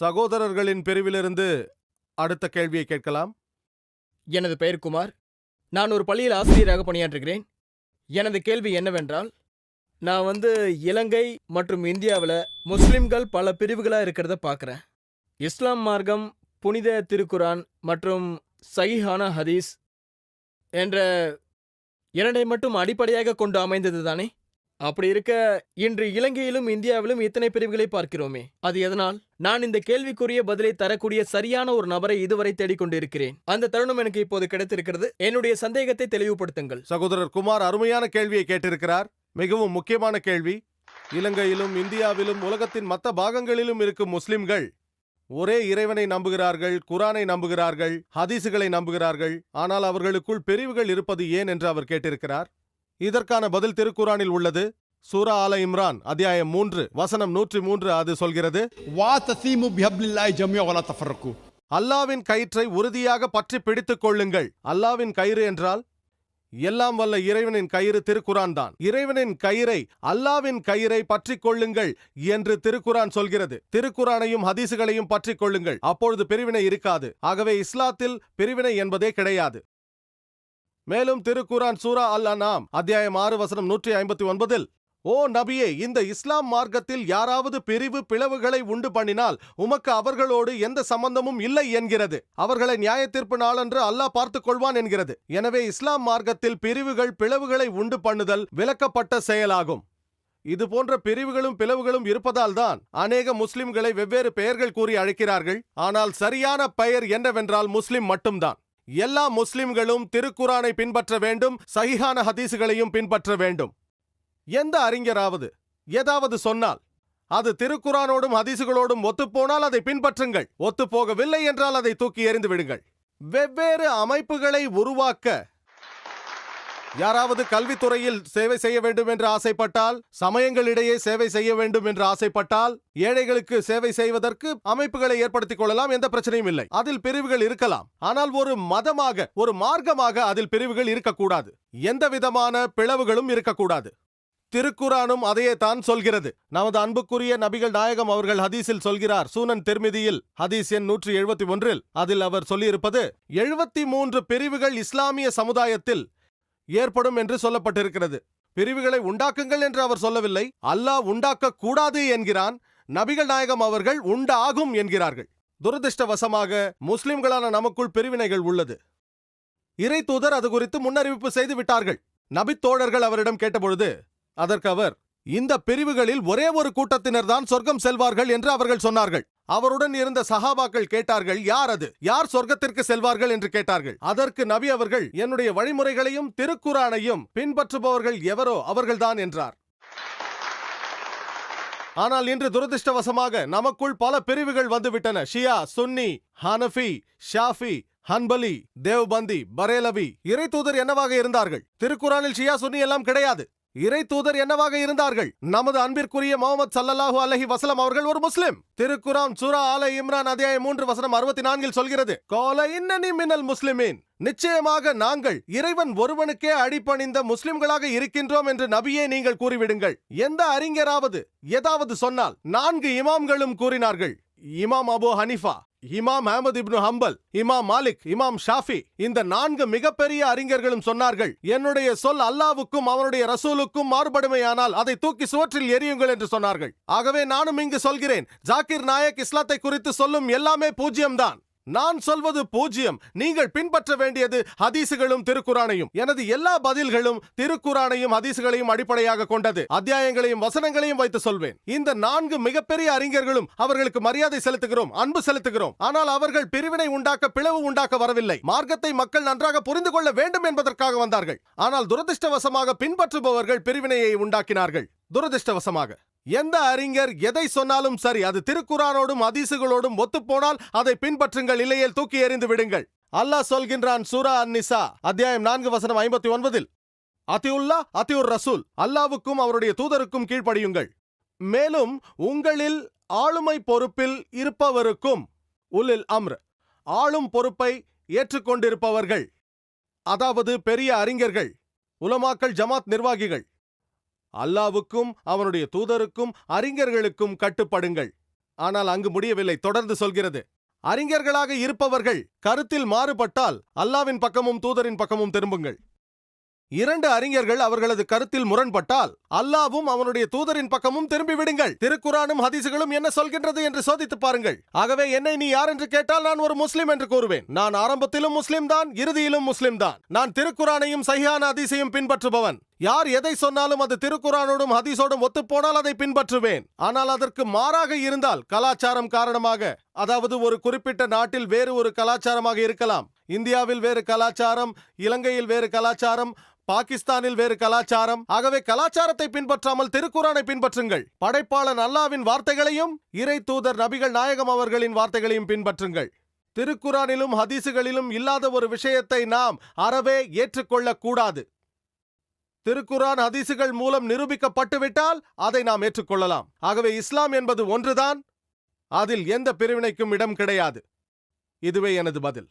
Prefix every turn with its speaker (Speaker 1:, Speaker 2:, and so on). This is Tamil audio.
Speaker 1: சகோதரர்களின் பிரிவிலிருந்து அடுத்த கேள்வியை கேட்கலாம்.
Speaker 2: எனது பெயர் குமார். நான் ஒரு பள்ளியில் ஆசிரியராக பணியாற்றுகிறேன். எனது கேள்வி என்னவென்றால் நான் வந்து இலங்கை மற்றும் இந்தியாவில் முஸ்லிம்கள் பல பிரிவுகளாக இருக்கிறத பார்க்குறேன். இஸ்லாம் மார்க்கம் புனித திருக்குரான் மற்றும் சஹீஹான ஹதீஸ் என்ற இரண்டை மட்டும் அடிப்படையாக கொண்டு அமைந்தது தானே? அப்படி இருக்க இன்று இலங்கையிலும் இந்தியாவிலும் இத்தனை பிரிவுகளை பார்க்கிறோமே. அது எதனால்? நான் இந்த கேள்விக்குரிய பதிலை தரக்கூடிய சரியான ஒரு நபரை இதுவரை தேடிக்கொண்டிருக்கிறேன். அந்த தருணம் எனக்கு இப்போது கிடைத்திருக்கிறது. என்னுடைய சந்தேகத்தை தெளிவுபடுத்துங்கள்.
Speaker 1: சகோதரர் குமார் அருமையான கேள்வியை கேட்டிருக்கிறார். மிகவும் முக்கியமான கேள்வி. இலங்கையிலும் இந்தியாவிலும் உலகத்தின் மற்ற பாகங்களிலும் இருக்கும் முஸ்லிம்கள் ஒரே இறைவனை நம்புகிறார்கள் குரானை நம்புகிறார்கள் ஹதீசுகளை நம்புகிறார்கள். ஆனால் அவர்களுக்குள் பிரிவுகள் இருப்பது ஏன் என்று அவர் கேட்டிருக்கிறார். இதற்கான பதில் திருக்குரானில் உள்ளது. சூரா ஆல இம்ரான் அத்தியாயம் மூன்று வசனம் நூற்றி மூன்று அது சொல்கிறது அல்லாவின் கயிற்றை உறுதியாக பற்றி பிடித்துக் கொள்ளுங்கள். அல்லாவின் கயிறு என்றால் எல்லாம் வல்ல இறைவனின் கயிறு திருக்குரான் தான். இறைவனின் கயிறை அல்லாவின் கயிறை பற்றிக் கொள்ளுங்கள் என்று திருக்குரான் சொல்கிறது. திருக்குரானையும் ஹதீசுகளையும் பற்றிக் கொள்ளுங்கள். அப்பொழுது பிரிவினை இருக்காது. ஆகவே இஸ்லாத்தில் பிரிவினை என்பதே கிடையாது. மேலும் திருக்குரான் சூரா அல்லா அனாம் அத்தியாயம் ஆறு வசனம் நூற்றி ஐம்பத்தி ஒன்பதில் ஓ நபியே இந்த இஸ்லாம் மார்க்கத்தில் யாராவது பிரிவு பிளவுகளை உண்டு பண்ணினால் உமக்கு அவர்களோடு எந்த சம்பந்தமும் இல்லை என்கிறது. அவர்களை நியாயத்தீர்ப்பு நாளன்று அல்லாஹ் பார்த்துக் கொள்வான் என்கிறது. எனவே இஸ்லாம் மார்க்கத்தில் பிரிவுகள் பிளவுகளை உண்டு பண்ணுதல் விலக்கப்பட்ட செயலாகும். இது போன்ற பிரிவுகளும் பிளவுகளும் இருப்பதால் தான் அநேக முஸ்லிம்களை வெவ்வேறு பெயர்கள் கூறி அழைக்கிறார்கள். ஆனால் சரியான பெயர் என்னவென்றால் முஸ்லிம் மட்டும்தான். எல்லா முஸ்லிம்களும் திருக்குரானை பின்பற்ற வேண்டும் சகிஹான ஹதீசுகளையும் பின்பற்ற வேண்டும். எந்த அறிஞராவது ஏதாவது சொன்னால் அது திருக்குறானோடும் ஹதீசுகளோடும் ஒத்துப்போனால் அதை பின்பற்றுங்கள். ஒத்துப்போகவில்லை என்றால் அதை தூக்கி எறிந்து விடுங்கள். வெவ்வேறு அமைப்புகளை உருவாக்க யாராவது கல்வித்துறையில் சேவை செய்ய வேண்டும் என்று ஆசைப்பட்டால் சமயங்களிடையே சேவை செய்ய வேண்டும் என்று ஆசைப்பட்டால் ஏழைகளுக்கு சேவை செய்வதற்கு அமைப்புகளை ஏற்படுத்திக் கொள்ளலாம் எந்த பிரச்சனையும் இல்லை. அதில் பிரிவுகள் இருக்கலாம். ஆனால் ஒரு மதமாக ஒரு மார்க்கமாக அதில் பிரிவுகள் இருக்கக்கூடாது. எந்த விதமான பிளவுகளும் இருக்கக்கூடாது. திருக்குரானும் அதையே தான் சொல்கிறது. நமது அன்புக்குரிய நபிகள் நாயகம் அவர்கள் ஹதீஸில் சொல்கிறார். சூனன் திருமிதியில் ஹதீஸ் எண் நூற்றி எழுபத்தி ஒன்றில் அதில் அவர் சொல்லியிருப்பது எழுபத்தி மூன்று பிரிவுகள் இஸ்லாமிய சமுதாயத்தில் ஏற்படும் என்று சொல்லப்பட்டிருக்கிறது. பிரிவுகளை உண்டாக்குங்கள் என்று அவர் சொல்லவில்லை. அல்லாஹ் உண்டாக்க கூடாது என்கிறான். நபிகள் நாயகம் அவர்கள் உண்டாகும் என்கிறார்கள். துரதிருஷ்டவசமாக முஸ்லிம்களான நமக்குள் பிரிவினைகள் உள்ளது. இறை தூதர் அது குறித்து முன்னறிவிப்பு செய்து விட்டார்கள். நபித்தோழர்கள் அவரிடம் கேட்டபொழுது அதற்கு அவர் இந்த பிரிவுகளில் ஒரே ஒரு கூட்டத்தினர் தான் சொர்க்கம் செல்வார்கள் என்று அவர்கள் சொன்னார்கள். அவருடன் இருந்த சஹாபாக்கள் கேட்டார்கள் யார் அது? யார் சொர்க்கத்திற்கு செல்வார்கள்? என்று கேட்டார்கள். அதற்கு நபி அவர்கள் என்னுடைய வழிமுறைகளையும் திருக்குறானையும் பின்பற்றுபவர்கள் எவரோ அவர்கள்தான் என்றார். ஆனால் இன்று துரதிர்ஷ்டவசமாக நமக்குள் பல பிரிவுகள் வந்துவிட்டன. ஷியா சுன்னி ஹனஃபி ஷாஃபி ஹன்பலி தேவ்பந்தி பரேலவி. இறை தூதர் என்னவாக இருந்தார்கள்? திருக்குறானில் ஷியா சுன்னி எல்லாம் கிடையாது. இறை தூதர் என்னவாக இருந்தார்கள்? நமது அன்பிற்குரிய முகமது சல்லல்லாஹு அலஹி வசலம் அவர்கள் ஒரு முஸ்லிம். திருக்குரான் சூரா ஆல இம்ரான் அத்தியாயம் மூன்று வசனம் அறுபத்தி நான்கில் சொல்கிறது கோல இன்னனி மின்னல் முஸ்லிமீன். நிச்சயமாக நாங்கள் இறைவன் ஒருவனுக்கே அடிபணிந்த முஸ்லிம்களாக இருக்கின்றோம் என்று நபியே நீங்கள் கூறிவிடுங்கள். எந்த அறிஞராவது ஏதாவது சொன்னால் நான்கு இமாம்களும் கூறினார்கள். இமாம் அபு ஹனிஃபா இமாம் அஹமது இப்னு ஹம்பல் இமாம் மாலிக் இமாம் ஷாஃபி இந்த நான்கு மிகப்பெரிய அறிஞர்களும் சொன்னார்கள் என்னுடைய சொல் அல்லாவுக்கும் அவனுடைய ரசூலுக்கும் மாறுபடுமையானால் அதை தூக்கி சுவற்றில் எரியுங்கள் என்று சொன்னார்கள். ஆகவே நானும் இங்கு சொல்கிறேன் ஜாக்கிர் நாயக் இஸ்லாத்தை குறித்து சொல்லும் எல்லாமே பூஜ்யம்தான் நான் சொல்வது பூஜ்யம். நீங்கள் பின்பற்ற வேண்டியது ஹதீசுகளும் திருக்குரானையும் எனது எல்லா பதில்களும் திருக்குரானையும் ஹதீசுகளையும் அடிப்படையாக கொண்டது. அத்தியாயங்களையும் வசனங்களையும் வைத்து சொல்வேன். இந்த நான்கு மிகப்பெரிய அறிஞர்களும் அவர்களுக்கு மரியாதை செலுத்துகிறோம் அன்பு செலுத்துகிறோம். ஆனால் அவர்கள் பிரிவினை உண்டாக்க பிளவு உண்டாக்க வரவில்லை. மார்க்கத்தை மக்கள் நன்றாக புரிந்து கொள்ள வேண்டும் என்பதற்காக வந்தார்கள். ஆனால் துரதிருஷ்டவசமாக பின்பற்றுபவர்கள் பிரிவினையை உண்டாக்கினார்கள். துரதிருஷ்டவசமாக. எந்த அறிஞர் எதை சொன்னாலும் சரி அது திருக்குறானோடும் அதிசுகளோடும் ஒத்துப்போனால் அதை பின்பற்றுங்கள் இல்லையில் தூக்கி எறிந்து விடுங்கள். அல்லாஹ் சொல்கின்றான் சூரா அந்நிசா அத்தியாயம் நான்கு வசனம் ஐம்பத்தி ஒன்பதில் அதியுல்லா அத்தியுர் ரசூல் அல்லாவுக்கும் அவருடைய தூதருக்கும் கீழ்ப்படியுங்கள். மேலும் உங்களில் ஆளுமை பொறுப்பில் இருப்பவருக்கும் உலில் அம்ர் ஆளும் பொறுப்பை ஏற்றுக்கொண்டிருப்பவர்கள். அதாவது பெரிய அறிஞர்கள் உலமாக்கள் ஜமாத் நிர்வாகிகள் அல்லாவுக்கும் அவனுடைய தூதருக்கும் அறிஞர்களுக்கும் கட்டுப்படுங்கள். ஆனால் அங்கு முடியவில்லை. தொடர்ந்து சொல்கிறது. அறிஞர்களாக இருப்பவர்கள் கருத்தில் மாறுபட்டால் அல்லாவின் பக்கமும் தூதரின் பக்கமும் திரும்புங்கள். இரண்டு அறிஞர்கள் அவர்களது கருத்தில் முரண்பட்டால் அல்லாவும் அவனுடைய தூதரின் பக்கமும் திரும்பி விடுங்கள். திருக்குரானும் ஹதீசுகளும் என்ன சொல்கின்றது என்று சோதித்து பாருங்கள். ஆகவே என்னை நீ யார் என்று கேட்டால் நான் ஒரு முஸ்லிம் என்று கூறுவேன். நான் ஆரம்பத்திலும் முஸ்லிம் தான் இறுதியிலும் முஸ்லிம் தான். நான் திருக்குரானையும் சஹியான ஹதீஸையும் பின்பற்றுபவன். யார் எதை சொன்னாலும் அது திருக்குரானோடும் ஹதீஸோடும் ஒத்துப்போனால் அதை பின்பற்றுவேன். ஆனால் அதற்கு மாறாக இருந்தால் கலாச்சாரம் காரணமாக அதாவது ஒரு குறிப்பிட்ட நாட்டில் வேறு ஒரு கலாச்சாரமாக இருக்கலாம். இந்தியாவில் வேறு கலாச்சாரம் இலங்கையில் வேறு கலாச்சாரம் பாகிஸ்தானில் வேறு கலாச்சாரம். ஆகவே கலாச்சாரத்தை பின்பற்றாமல் திருக்குரானை பின்பற்றுங்கள். படைப்பாளன் அல்லாவின் வார்த்தைகளையும் இறை தூதர் நபிகள் நாயகம் அவர்களின் வார்த்தைகளையும் பின்பற்றுங்கள். திருக்குரானிலும் ஹதீசுகளிலும் இல்லாத ஒரு விஷயத்தை நாம் அறவே ஏற்றுக்கொள்ளக் கூடாது திருக்குரான் ஹதீசுகள் மூலம் நிரூபிக்கப்பட்டுவிட்டால் அதை நாம் ஏற்றுக்கொள்ளலாம். ஆகவே இஸ்லாம் என்பது ஒன்றுதான். அதில் எந்த பிரிவினைக்கும் இடம் கிடையாது. இதுவே எனது பதில்.